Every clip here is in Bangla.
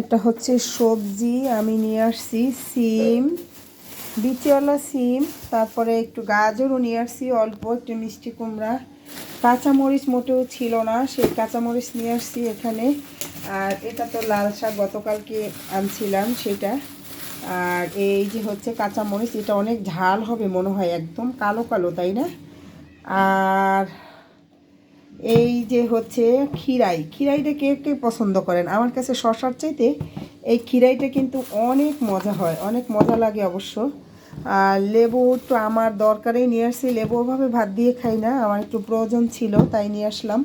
এটা হচ্ছে সবজি, আমি নিয়ে আসছি সিম, বিচিওয়ালা সিম, তারপরে একটু গাজরও নিয়ে আসছি, অল্প একটু মিষ্টি কুমড়া। কাঁচামরিচ মোটেও ছিল না, সেই কাঁচামরিচ নিয়ে আসছি এখানে। আর এটা তো লাল শাক গতকালকে আনছিলাম সেটা। আর এই যে হচ্ছে কাঁচামরিচ, এটা অনেক ঝাল হবে মনে হয় একদম, কালো কালো, তাই না? আর এই যে হচ্ছে খিরাই খিরাইটা কে কে পছন্দ করেন? আমার কাছে শশার চাইতে এই খিরাইটা কিন্তু অনেক মজা হয়, অনেক মজা লাগে অবশ্য। আর লেবু তো আমার দরকারেই নিয়ে আসছি। লেবু ওভাবে ভাত দিয়ে খাই না, আমার একটু প্রয়োজন ছিল, তাই নিয়ে আসলাম।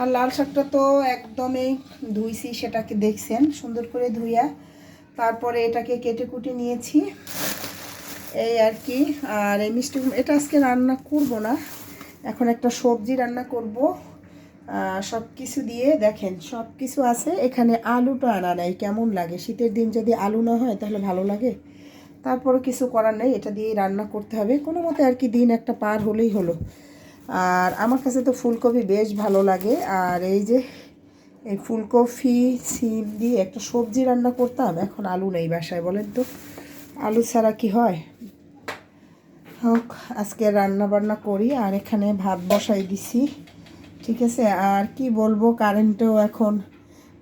আর লাল শাকটা তো একদমই ধুইছি, সেটাকে দেখছেন, সুন্দর করে ধুইয়া। তারপরে এটাকে কেটে কুটে নিয়েছি। এই আর কি, আর এই মিষ্টি এটা আজকে রান্না করব না। এখন একটা সবজি রান্না করব। সব কিছু দিয়ে দেখেন সব কিছু আছে। এখানে আলুটা আনা নেই, কেমন লাগে? শীতের দিন যদি আলু না হয়, তাহলে ভালো লাগে। তারপরে কিছু করার নেই, এটা দিয়েই রান্না করতে হবে। কোনো মতে আর কি দিন একটা পার হলেই হলো। আর আমার কাছে তো ফুলকপি বেশ ভালো লাগে। আর এই যে, এই ফুলকপি, সিম দিয়ে একটা সবজি রান্না করতাম, এখন আলু নেই বাসায়, বলেন তো। আলু ছাড়া কি হয়? হোক, আজকে রান্না বান্না করি আর এখানে ভাত বসাই দিছি। ঠিক আছে? আর কি বলব, কারেন্টও এখন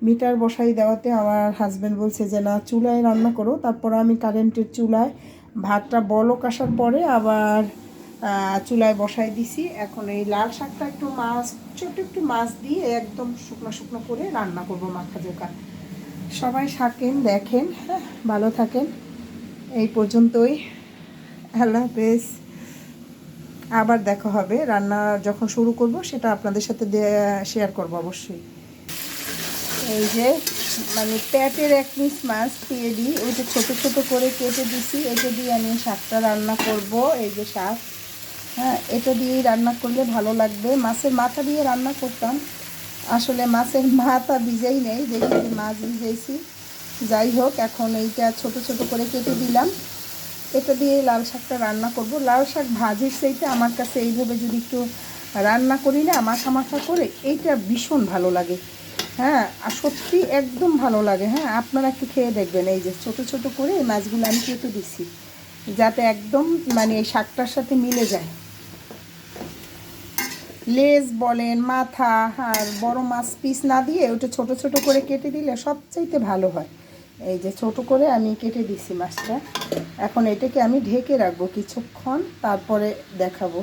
মিটার বসাই দেওয়াতে আমার হাজব্যান্ড বলছে যে, না, চুলায় রান্না করো। তারপর আমি কারেন্টের চুলায় ভাতটা বলক আসার পরে আবার চুলায় বসাই দিছি। এখন এই লাল শাকটা একটু মাছ ছোট একটু মাছ দিয়ে একদম শুকনো শুকনো করে রান্না করব মাখা জোকা সবাই থাকেন, দেখেন হ্যাঁ ভালো থাকেন। এই পর্যন্তই। আল্লাহ হাফেজ। আবার দেখা হবে। রান্না যখন শুরু করব, সেটা আপনাদের সাথে শেয়ার করব অবশ্যই। এই যে মানে প্যাটের এক পিস মাছ দিয়ে দিই। ওইটা ছোটো ছোটো করে কেটে দিছি। এটা দিয়ে আমি শাকটা রান্না করব। এই যে শাক। হ্যাঁ এটা দিয়েই রান্না করলে ভালো লাগবে। মাছের মাথা দিয়ে রান্না করতাম। আসলে মাছের মাথা ভিজেই নেই। দেখি মাছ ভিজেছি যাই হোক, এখন এইটা ছোট ছোট করে কেটে দিলাম। এটা দিয়ে লাল শাকটা রান্না করব। লাল শাক ভাজির সেইটা আমার কাছে এইভাবে যদি একটু রান্না করি না, মাখা মাখা করে, এইটা ভীষণ ভালো লাগে। হ্যাঁ আর সত্যি একদম ভালো লাগে। হ্যাঁ আপনারা একটু খেয়ে দেখবেন। এই যে ছোট ছোট করে এই মাছগুলো আমি কেটে দিছি, যাতে একদম মানে এই শাকটার সাথে মিলে যায়। লেজ বলেন, মাথা, আর বড় মাছ পিস না দিয়ে ওটা ছোট ছোট করে কেটে দিলে সবচাইতে ভালো হয়। এই যে ছোট করে আমি কেটে দিছি মাছটা। এখন এটাকে আমি ঢেকে রাখব কিছুক্ষণ, তারপরে দেখাবো।